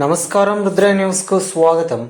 నమస్కారం రుద్ర న్యూస్కు స్వాగతం.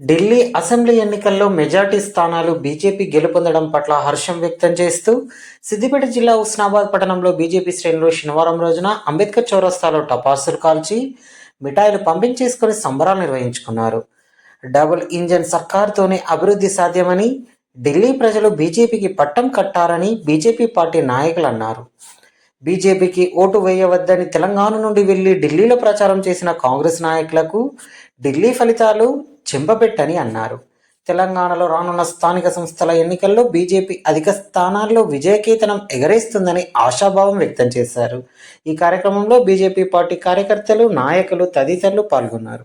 ఢిల్లీ అసెంబ్లీ ఎన్నికల్లో మెజార్టీ స్థానాలు బీజేపీ గెలుపొందడం పట్ల హర్షం వ్యక్తం చేస్తూ సిద్దిపేట జిల్లా ఉస్నాబాద్ పట్టణంలో బీజేపీ శ్రేణులు శనివారం రోజున అంబేద్కర్ చౌరస్తాలో టపాసులు కాల్చి మిఠాయిలు పంపించేసుకుని సంబరాలు నిర్వహించుకున్నారు. డబుల్ ఇంజన్ సర్కార్తోనే అభివృద్ధి సాధ్యమని ఢిల్లీ ప్రజలు బీజేపీకి పట్టం కట్టారని బీజేపీ పార్టీ నాయకులు అన్నారు. బీజేపీకి ఓటు వేయవద్దని తెలంగాణ నుండి వెళ్ళి ఢిల్లీలో ప్రచారం చేసిన కాంగ్రెస్ నాయకులకు ఢిల్లీ ఫలితాలు చెంపపెట్టని అన్నారు. తెలంగాణలో రానున్న స్థానిక సంస్థల ఎన్నికల్లో బీజేపీ అధిక స్థానాల్లో విజయకేతనం ఎగరేస్తుందని ఆశాభావం వ్యక్తం చేశారు. ఈ కార్యక్రమంలో బీజేపీ పార్టీ కార్యకర్తలు నాయకులు తదితరులు పాల్గొన్నారు.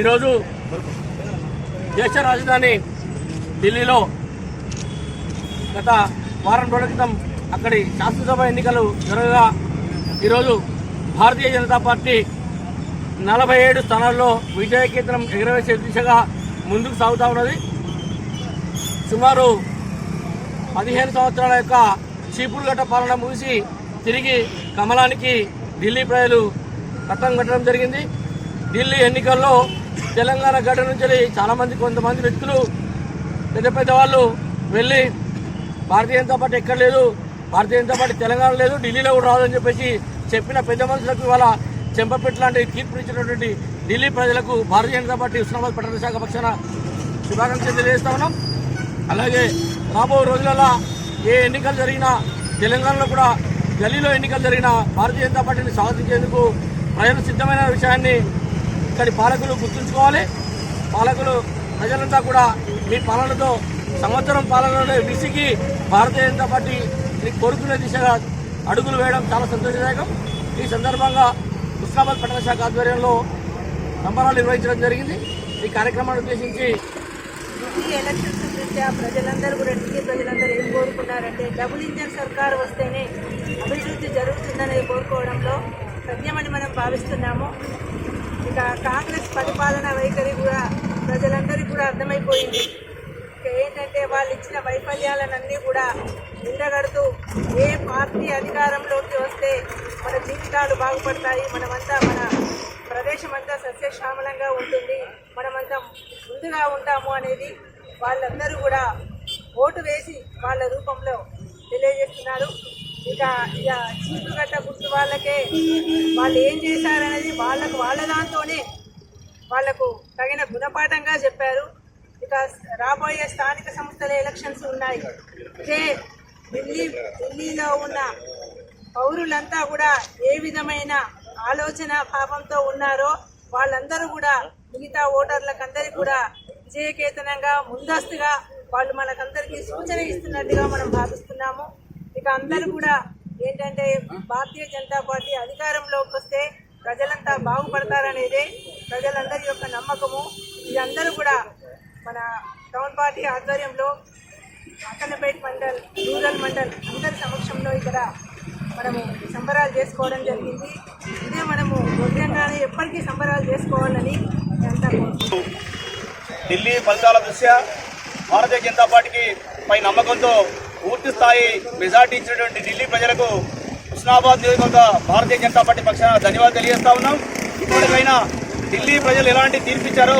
ఈరోజు దేశ రాజధాని ఢిల్లీలో గత వారం రోజుల క్రితం అక్కడి శాసనసభ ఎన్నికలు జరగగా ఈరోజు భారతీయ జనతా పార్టీ నలభై ఏడు స్థానాల్లో విజయ కేంద్రం ఎగరవేసే దిశగా ముందుకు సాగుతూ ఉన్నది. సుమారు పదిహేను సంవత్సరాల యొక్క చీపురుగట్ట పాలన ముగిసి తిరిగి కమలానికి ఢిల్లీ ప్రజలు పట్టం కట్టడం జరిగింది. ఢిల్లీ ఎన్నికల్లో తెలంగాణ గడ్డ నుంచి చాలా మంది కొంతమంది వ్యక్తులు పెద్ద పెద్ద వాళ్ళు వెళ్ళి భారతీయ జనతా పార్టీ ఎక్కడ లేదు భారతీయ జనతా పార్టీ తెలంగాణ లేదు ఢిల్లీలో కూడా రాదని చెప్పేసి చెప్పిన పెద్ద మనుషులకు ఇవాళ చెంపపెట్టు లాంటి తీర్పు ఇచ్చినటువంటి ఢిల్లీ ప్రజలకు భారతీయ జనతా పార్టీ ఉస్మానాబాద్ పట్టణ శాఖ పక్షాన శుభాకాంక్షలు తెలియజేస్తా ఉన్నాం. అలాగే రాబో రోజులలో ఏ ఎన్నికలు జరిగినా తెలంగాణలో కూడా గల్లీలో ఎన్నికలు జరిగినా భారతీయ జనతా పార్టీని స్వాగతించేందుకు ప్రజలు సిద్ధమైన విషయాన్ని ఇక్కడి పాలకులు గుర్తుంచుకోవాలి. పాలకులు ప్రజలంతా కూడా మీ పాలనతో సంవత్సరం పాలనలో విసిగి భారతీయ జనతా పార్టీ కోరుకునే దిశగా అడుగులు వేయడం చాలా సంతోషదాయకం. ఈ సందర్భంగా హుస్నాబాద్ పట్టణ శాఖ ఆధ్వర్యంలో సంబరాలు నిర్వహించడం జరిగింది. ఈ కార్యక్రమాన్ని ఉద్దేశించి ఈ ఎలక్షన్స్ ప్రజలందరూ కూడా ఢిల్లీ ప్రజలందరూ ఏం కోరుకున్నారంటే డబుల్ ఇంజన్ సర్కార్ వస్తేనే అభివృద్ధి జరుగుతుందని కోరుకోవడంలో సత్యమని మనం భావిస్తున్నాము. ఇక కాంగ్రెస్ పరిపాలన వైఖరి కూడా ప్రజలందరికీ కూడా అర్థమైపోయింది. ఇక ఏంటంటే వాళ్ళు ఇచ్చిన వైఫల్యాలన్నీ కూడా నిండగడుతూ ఏ పార్టీ అధికారంలోకి వస్తే మన జీవితాలు బాగుపడతాయి. మనమంతా మన ప్రదేశం అంతా సస్యశ్యామలంగా ఉంటుంది. మనమంతా ముందుగా ఉంటాము అనేది వాళ్ళందరూ కూడా ఓటు వేసి వాళ్ళ రూపంలో తెలియజేస్తున్నారు. ఇక ఇక చీపుగట్ట గుర్తు వాళ్ళకే. వాళ్ళు ఏం చేశారనేది వాళ్ళకు వాళ్ళ దాంతోనే వాళ్ళకు తగిన గుణపాఠంగా చెప్పారు. ఇక రాబోయే స్థానిక సంస్థల ఎలక్షన్స్ ఉన్నాయి. ఇదే ఢిల్లీ ఢిల్లీలో ఉన్న పౌరులంతా కూడా ఏ విధమైన ఆలోచన భావంతో ఉన్నారో వాళ్ళందరూ కూడా మిగతా ఓటర్లకందరికీ కూడా విజయకేతనంగా ముందస్తుగా వాళ్ళు మనకందరికీ సూచన ఇస్తున్నట్టుగా మనం భావిస్తున్నాము. ఇక అందరూ కూడా ఏంటంటే భారతీయ జనతా పార్టీ అధికారంలోకి వస్తే ప్రజలంతా బాగుపడతారనేదే ప్రజలందరి యొక్క నమ్మకము. ఇదందరూ కూడా మన టౌన్ పార్టీ ఆధ్వర్యంలో అక్కన్నపేట మండల్ రూరల్ మండల్ అందరి సమక్షంలో ఇక్కడ మనము సంబరాలు చేసుకోవడం జరిగింది. ఇదే మనము ఉద్యంగానే ఎప్పటికీ సంబరాలు చేసుకోవాలని ఢిల్లీ ఫలితాల దృష్ట్యా భారతీయ జనతా పార్టీకి పై నమ్మకంతో పూర్తి స్థాయి మెజార్టీ ఇచ్చినటువంటి ఢిల్లీ ప్రజలకు హుస్నాబాద్ నియోజకవర్గ భారతీయ జనతా పార్టీ పక్షాన ధన్యవాదాలు తెలియజేస్తా ఉన్నాం ఇప్పటికైనా ఢిల్లీ ప్రజలు ఎలాంటి తీర్పిచ్చారో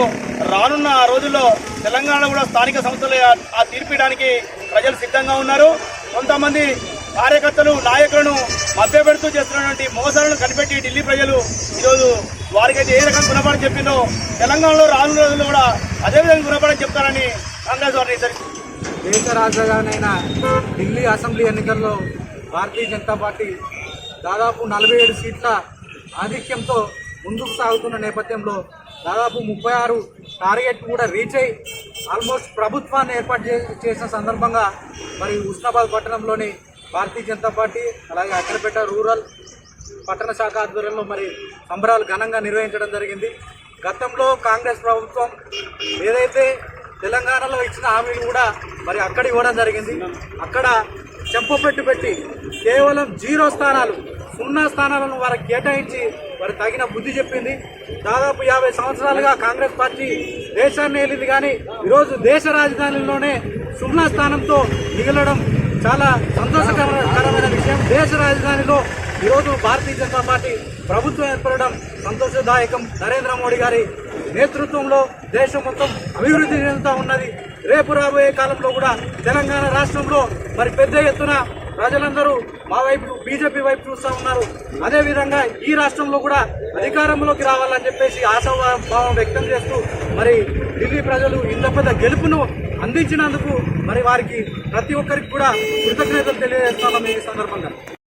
రానున్న ఆ రోజుల్లో తెలంగాణ కూడా స్థానిక సంస్థలు ఆ- తీర్పిడానికి ప్రజలు సిద్ధంగా ఉన్నారు కొంతమంది కార్యకర్తలు నాయకులను మభ్యపెడుతూ చేస్తున్నటువంటి మోసాలను కనిపెట్టి ఢిల్లీ ప్రజలు ఈరోజు వారికైతే ఏ రకంగా గుణపాఠం చెప్పిందో తెలంగాణలో రానున్న రోజుల్లో కూడా అదేవిధంగా గుణపాఠం చెప్తారని కాంగ్రెస్ వారిని హెచ్చరిస్తున్నారు. దేశ రాజధానైన ఢిల్లీ అసెంబ్లీ ఎన్నికల్లో భారతీయ జనతా పార్టీ దాదాపు నలభై ఏడు సీట్ల ఆధిక్యంతో ముందుకు సాగుతున్న నేపథ్యంలో దాదాపు ముప్పై ఆరు టార్గెట్ కూడా రీచ్ అయి ఆల్మోస్ట్ ప్రభుత్వాన్ని ఏర్పాటు చే- చేసిన సందర్భంగా మరి ఉస్నాబాద్ పట్టణంలోని భారతీయ జనతా పార్టీ అలాగే అక్కడపేట రూరల్ పట్టణ శాఖ ఆధ్వర్యంలో మరి సంబరాలు ఘనంగా నిర్వహించడం జరిగింది. గతంలో కాంగ్రెస్ ప్రభుత్వం ఏదైతే తెలంగాణలో ఇచ్చిన హామీలు కూడా మరి అక్కడ ఇవ్వడం జరిగింది. అక్కడ చెంపపెట్టు పెట్టి కేవలం జీరో స్థానాలు సున్నా స్థానాలను వారికి కేటాయించి వారి తగిన బుద్ధి చెప్పింది. దాదాపు యాభై సంవత్సరాలుగా కాంగ్రెస్ పార్టీ దేశాన్ని ఏలింది కానీ ఈరోజు దేశ రాజధానిలోనే సున్నా స్థానంతో మిగలడం చాలా సంతోషకరమైన విషయం. దేశ రాజధానిలో ఈరోజు భారతీయ జనతా పార్టీ ప్రభుత్వం ఏర్పడడం సంతోషదాయకం. నరేంద్ర మోడీ గారి నేతృత్వంలో దేశం మొత్తం అభివృద్ధి చెందుతూ ఉన్నది. రేపు రాబోయే కాలంలో కూడా తెలంగాణ రాష్ట్రంలో మరి పెద్ద ఎత్తున ప్రజలందరూ మా వైపు బీజేపీ వైపు చూస్తూ ఉన్నారు. అదేవిధంగా ఈ రాష్ట్రంలో కూడా అధికారంలోకి రావాలని చెప్పేసి ఆశాభావం వ్యక్తం చేస్తూ మరి ఢిల్లీ ప్రజలు ఇంత పెద్ద గెలుపును అందించినందుకు మరి వారికి ప్రతి ఒక్కరికి కూడా కృతజ్ఞతలు తెలియజేస్తున్నాం ఈ సందర్భంగా.